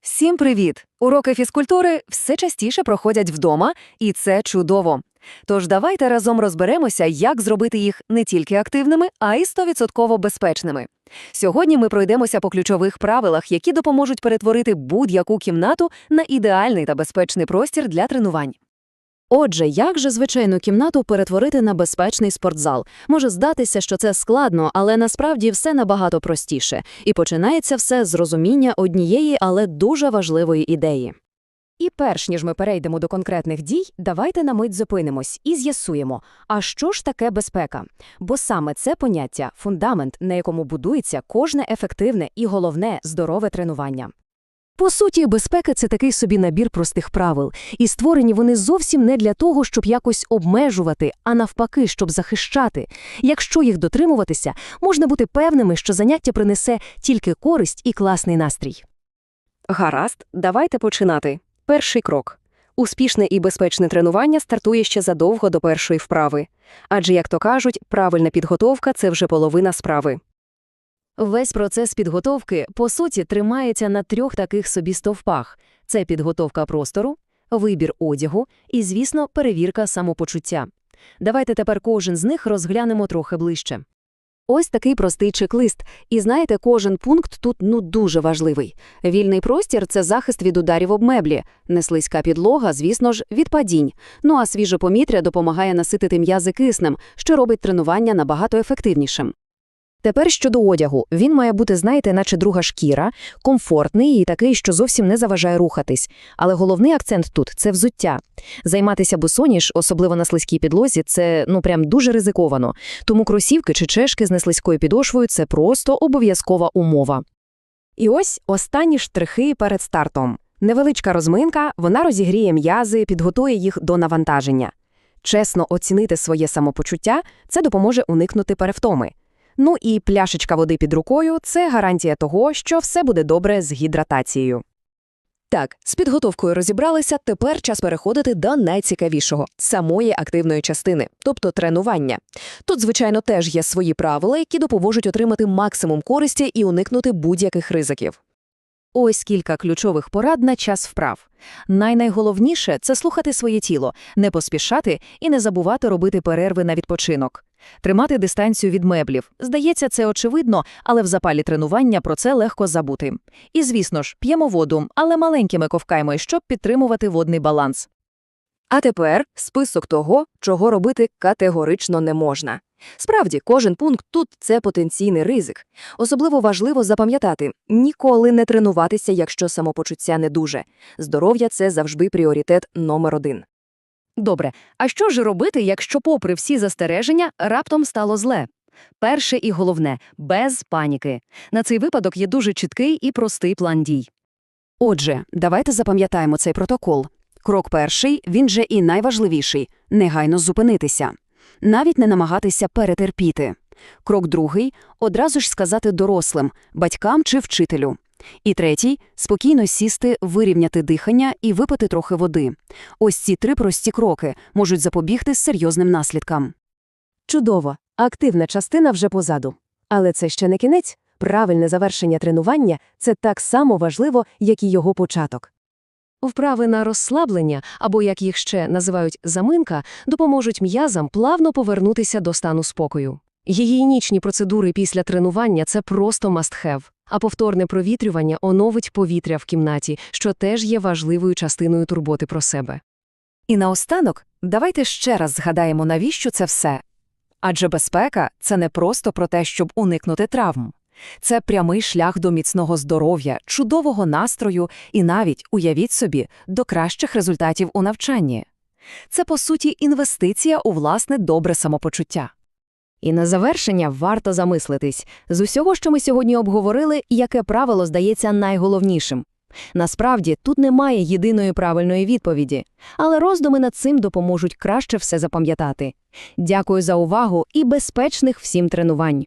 Всім привіт! Уроки фізкультури все частіше проходять вдома, і це чудово. Тож давайте разом розберемося, як зробити їх не тільки активними, а й 100% безпечними. Сьогодні ми пройдемося по ключових правилах, які допоможуть перетворити будь-яку кімнату на ідеальний та безпечний простір для тренувань. Отже, як же звичайну кімнату перетворити на безпечний спортзал? Може здатися, що це складно, але насправді все набагато простіше. І починається все з розуміння однієї, але дуже важливої ідеї. І перш ніж ми перейдемо до конкретних дій, давайте на мить зупинимось і з'ясуємо, а що ж таке безпека? Бо саме це поняття – фундамент, на якому будується кожне ефективне і, головне, здорове тренування. По суті, безпека це такий собі набір простих правил, і створені вони зовсім не для того, щоб якось обмежувати, а навпаки, щоб захищати. Якщо їх дотримуватися, можна бути певними, що заняття принесе тільки користь і класний настрій. Гаразд, давайте починати. Перший крок. Успішне і безпечне тренування стартує ще задовго до першої вправи. Адже, як то кажуть, правильна підготовка – це вже половина справи. Весь процес підготовки, по суті, тримається на трьох таких собі стовпах – це підготовка простору, вибір одягу і, звісно, перевірка самопочуття. Давайте тепер кожен з них розглянемо трохи ближче. Ось такий простий чек-лист. І знаєте, кожен пункт тут ну дуже важливий. Вільний простір – це захист від ударів об меблі, неслизька підлога, звісно ж, від падінь. Ну а свіже повітря допомагає наситити м'язи киснем, що робить тренування набагато ефективнішим. Тепер щодо одягу. Він має бути, знаєте, наче друга шкіра, комфортний і такий, що зовсім не заважає рухатись. Але головний акцент тут – це взуття. Займатися босоніж, особливо на слизькій підлозі, це, ну, прям дуже ризиковано. Тому кросівки чи чешки з неслизькою підошвою – це просто обов'язкова умова. І ось останні штрихи перед стартом. Невеличка розминка, вона розігріє м'язи, підготує їх до навантаження. Чесно оцінити своє самопочуття – це допоможе уникнути перевтоми. Ну і пляшечка води під рукою – це гарантія того, що все буде добре з гідратацією. Так, з підготовкою розібралися, тепер час переходити до найцікавішого – самої активної частини, тобто тренування. Тут, звичайно, теж є свої правила, які допоможуть отримати максимум користі і уникнути будь-яких ризиків. Ось кілька ключових порад на час вправ. Найнайголовніше – це слухати своє тіло, не поспішати і не забувати робити перерви на відпочинок. Тримати дистанцію від меблів. Здається, це очевидно, але в запалі тренування про це легко забути. І, звісно ж, п'ємо воду, але маленькими ковками, щоб підтримувати водний баланс. А тепер список того, чого робити категорично не можна. Справді, кожен пункт тут – це потенційний ризик. Особливо важливо запам'ятати – ніколи не тренуватися, якщо самопочуття не дуже. Здоров'я – це завжди пріоритет номер один. Добре, а що ж робити, якщо попри всі застереження раптом стало зле? Перше і головне – без паніки. На цей випадок є дуже чіткий і простий план дій. Отже, давайте запам'ятаємо цей протокол. Крок перший, він же і найважливіший – негайно зупинитися. Навіть не намагатися перетерпіти. Крок другий – одразу ж сказати дорослим, батькам чи вчителю. І третій – спокійно сісти, вирівняти дихання і випити трохи води. Ось ці три прості кроки можуть запобігти серйозним наслідкам. Чудово! Активна частина вже позаду. Але це ще не кінець. Правильне завершення тренування – це так само важливо, як і його початок. Вправи на розслаблення, або як їх ще називають заминка, допоможуть м'язам плавно повернутися до стану спокою. Гігієнічні процедури після тренування – це просто must-have, а повторне провітрювання оновить повітря в кімнаті, що теж є важливою частиною турботи про себе. І наостанок, давайте ще раз згадаємо, навіщо це все. Адже безпека – це не просто про те, щоб уникнути травм. Це прямий шлях до міцного здоров'я, чудового настрою і навіть, уявіть собі, до кращих результатів у навчанні. Це, по суті, інвестиція у власне добре самопочуття. І на завершення варто замислитись. З усього, що ми сьогодні обговорили, яке правило здається найголовнішим. Насправді, тут немає єдиної правильної відповіді, але роздуми над цим допоможуть краще все запам'ятати. Дякую за увагу і безпечних всім тренувань.